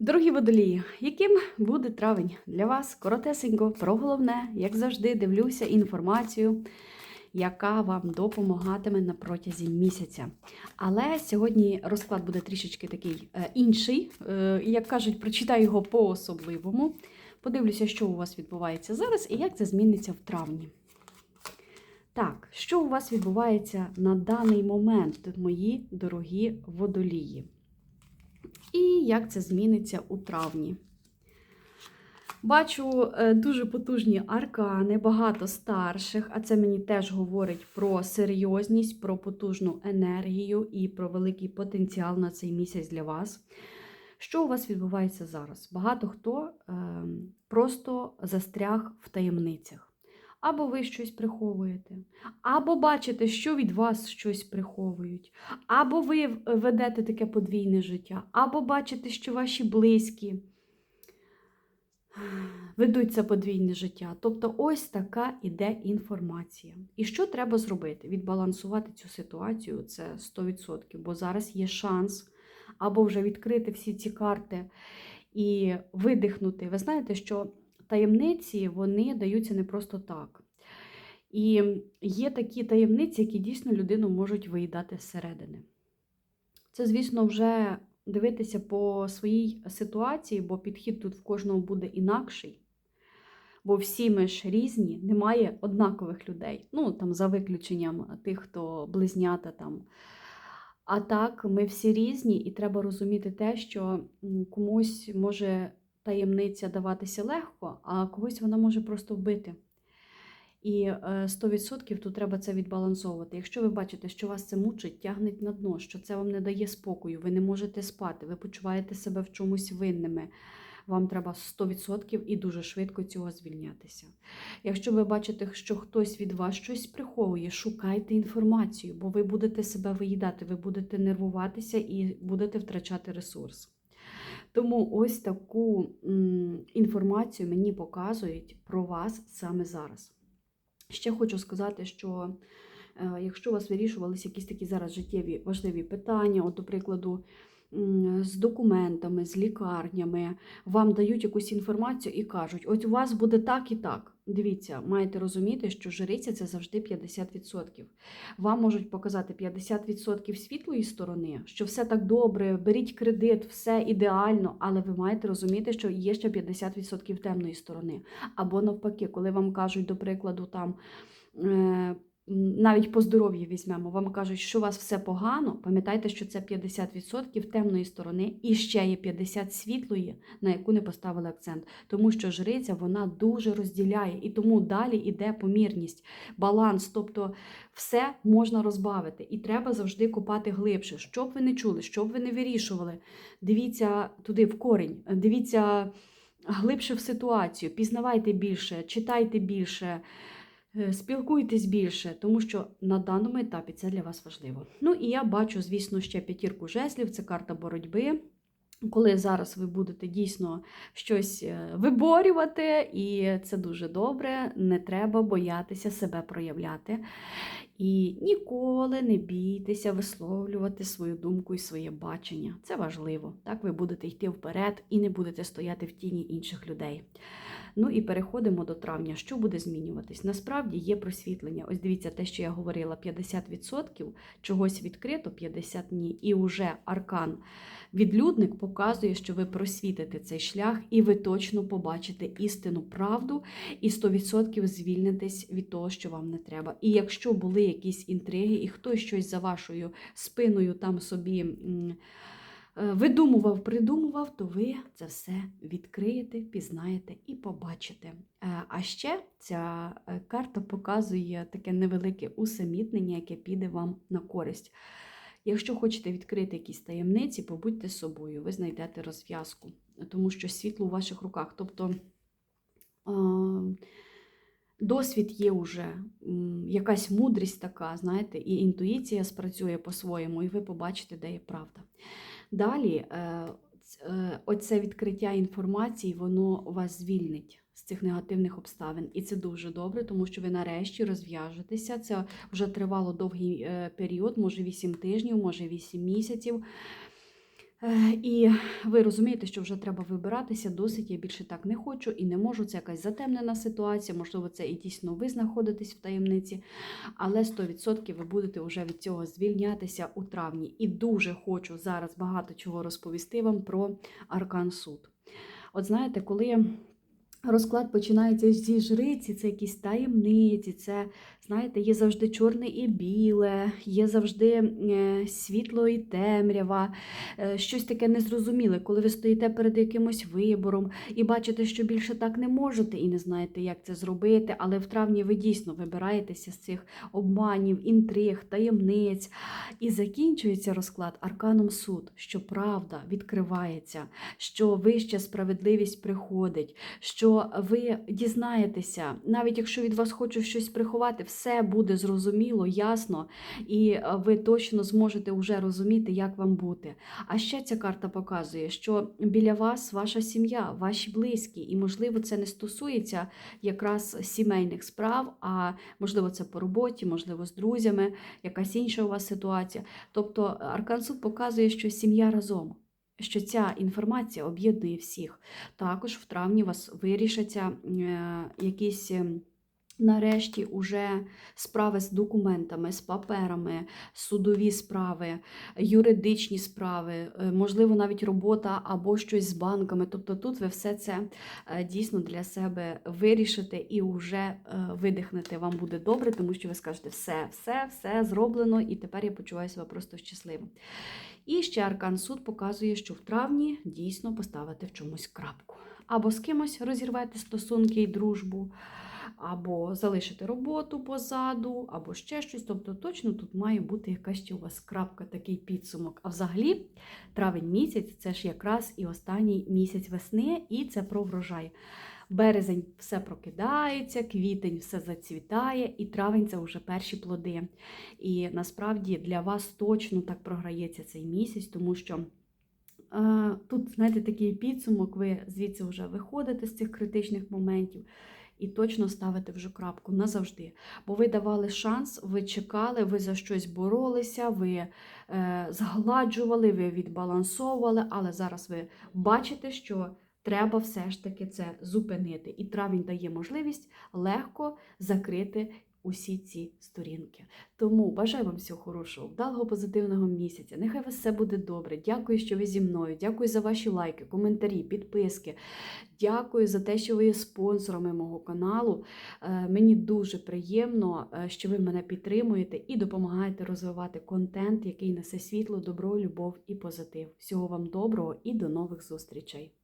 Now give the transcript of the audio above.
Дорогі водолії, яким буде травень для вас? Коротесенько, про головне, як завжди, дивлюся інформацію, яка вам допомагатиме на протязі місяця. Але сьогодні розклад буде трішечки такий е, інший. Е, як кажуть, прочитаю його по-особливому. Подивлюся, що у вас відбувається зараз і як це зміниться в травні. Так, що у вас відбувається на даний момент, мої дорогі водолії? І як це зміниться у травні. Бачу е, дуже потужні аркани, багато старших, а це мені теж говорить про серйозність, про потужну енергію і про великий потенціал на цей місяць для вас. Що у вас відбувається зараз? Багато хто е, просто застряг в таємницях. Або ви щось приховуєте, або бачите, що від вас щось приховують, або ви ведете таке подвійне життя, або бачите, що ваші близькі ведуть це подвійне життя. Тобто, ось така іде інформація. І що треба зробити? Відбалансувати цю ситуацію це 100%, бо зараз є шанс або вже відкрити всі ці карти і видихнути. Ви знаєте, що таємниці вони даються не просто так. І є такі таємниці, які дійсно людину можуть виїдати зсередини. Це, звісно, вже дивитися по своїй ситуації, бо підхід тут в кожного буде інакший. Бо всі ми ж різні, немає однакових людей. Ну, там, за виключенням тих, хто близнята там. А так, ми всі різні, і треба розуміти те, що комусь може таємниця даватися легко, а когось вона може просто вбити. І 100% тут треба це відбалансовувати. Якщо ви бачите, що вас це мучить, тягнеть на дно, що це вам не дає спокою, ви не можете спати, ви почуваєте себе в чомусь винними. Вам треба 100% і дуже швидко цього звільнятися. Якщо ви бачите, що хтось від вас щось приховує, шукайте інформацію, бо ви будете себе виїдати, ви будете нервуватися і будете втрачати ресурс. Тому ось таку інформацію мені показують про вас саме зараз. Ще хочу сказати, що е, якщо у вас вирішувалися якісь такі зараз життєві важливі питання, от, до прикладу, з документами, з лікарнями, вам дають якусь інформацію і кажуть, от у вас буде так і так. Дивіться, маєте розуміти, що жриця це завжди 50%. Вам можуть показати 50% світлої сторони, що все так добре, беріть кредит, все ідеально, але ви маєте розуміти, що є ще 50% темної сторони. Або навпаки, коли вам кажуть, до прикладу, там. Навіть по здоров'ю візьмемо, вам кажуть, що у вас все погано, пам'ятайте, що це 50% темної сторони і ще є 50% світлої, на яку не поставили акцент. Тому що жриця вона дуже розділяє, і тому далі йде помірність, баланс. Тобто все можна розбавити. І треба завжди копати глибше. Що б ви не чули, що ви не вирішували. Дивіться туди в корінь, дивіться глибше в ситуацію, пізнавайте більше, читайте більше. Е, спілкуйтесь більше, тому що на даному етапі це для вас важливо. Ну і я бачу, звісно, ще п'ятірку жеслів, це карта боротьби. Коли зараз ви будете дійсно щось е, виборювати, і це дуже добре, не треба боятися себе проявляти. І ніколи не бійтеся висловлювати свою думку і своє бачення. Це важливо. Так ви будете йти вперед і не будете стояти в тіні інших людей. Ну і переходимо до травня. Що буде змінюватись? Насправді є просвітлення. Ось дивіться, те, що я говорила, 50% чогось відкрито, 50 ні. І вже аркан відлюдник показує, що ви просвітите цей шлях, і ви точно побачите істину правду, і 100% звільнитесь від того, що вам не треба. І якщо були якісь інтриги, і хтось щось за вашою спиною там собі. Е, видумував, придумував, то ви це все відкриєте, пізнаєте і побачите. Е, а ще ця е, карта показує таке невелике усамітнення, яке піде вам на користь. Якщо хочете відкрити якісь таємниці, побудьте собою, ви знайдете розв'язку, тому що світло у ваших руках. Тобто досвід є вже, якась мудрість така, знаєте, і інтуїція спрацює по-своєму, і ви побачите, де є правда. Далі, е, е, оце відкриття інформації, воно вас звільнить з цих негативних обставин. І це дуже добре, тому що ви нарешті розв'яжетеся. Це вже тривало довгий е, період, може 8 тижнів, може 8 місяців. Е, І ви розумієте, що вже треба вибиратися, досить я більше так не хочу і не можу. Це якась затемнена ситуація, можливо, це і дійсно ви знаходитесь в таємниці, але 100% ви будете вже від цього звільнятися у травні. І дуже хочу зараз багато чого розповісти вам про Аркан Суд. От знаєте, коли розклад починається зі жриці, це якісь таємниці, це, знаєте, є завжди чорне і біле, є завжди е, світло і темрява, е, щось таке незрозуміле, коли ви стоїте перед якимось вибором і бачите, що більше так не можете, і не знаєте, як це зробити, але в травні ви дійсно вибираєтеся з цих обманів, інтриг, таємниць. І закінчується розклад арканом суд, що правда відкривається, що вища справедливість приходить, що ви дізнаєтеся, навіть якщо від вас хочуть щось приховати, все буде зрозуміло, ясно, і е, ви точно зможете вже розуміти, як вам бути. А ще ця карта показує, що біля вас ваша сім'я, ваші близькі, і можливо це не стосується якраз сімейних справ, а можливо це по роботі, можливо, з друзями, якась інша у вас ситуація. Тобто Аркан Суд показує, що сім'я разом. Що ця інформація об'єднує всіх. Також в травні у вас вирішаться е, якісь е, нарешті уже справи з документами, з паперами, судові справи, юридичні справи, е, можливо, навіть робота або щось з банками. Тобто тут ви все це дійсно для себе вирішите і вже видихнете. Вам буде добре, тому що ви скажете, все, все, все зроблено, і тепер я почуваю себе просто щасливим. І ще Аркан Суд показує, що в травні дійсно поставите в чомусь крапку. Або з кимось розірвете стосунки і дружбу, або залишите роботу позаду, або ще щось. Тобто точно тут має бути якась у вас крапка, такий підсумок. А взагалі, травень місяць це ж якраз і останній місяць весни, і це про врожай. Березень все прокидається, квітень все зацвітає, і травень це вже перші плоди. І насправді для вас точно так програється цей місяць, тому що е, тут, знаєте, такий підсумок, ви звідси вже виходите з цих критичних моментів. І точно ставите вже крапку назавжди. Бо ви давали шанс, ви чекали, ви за щось боролися, ви е, згладжували, ви відбалансовували, але зараз ви бачите, що треба все ж таки це зупинити. І травень дає можливість легко закрити усі ці сторінки. Тому бажаю вам всього хорошого, вдалого позитивного місяця. Нехай вас все буде добре. Дякую, що ви зі мною. Дякую за ваші лайки, коментарі, підписки. Дякую за те, що ви є спонсорами мого каналу. Е, Мені дуже приємно, е, що ви мене підтримуєте і допомагаєте розвивати контент, який несе світло, добро, любов і позитив. Всього вам доброго і до нових зустрічей!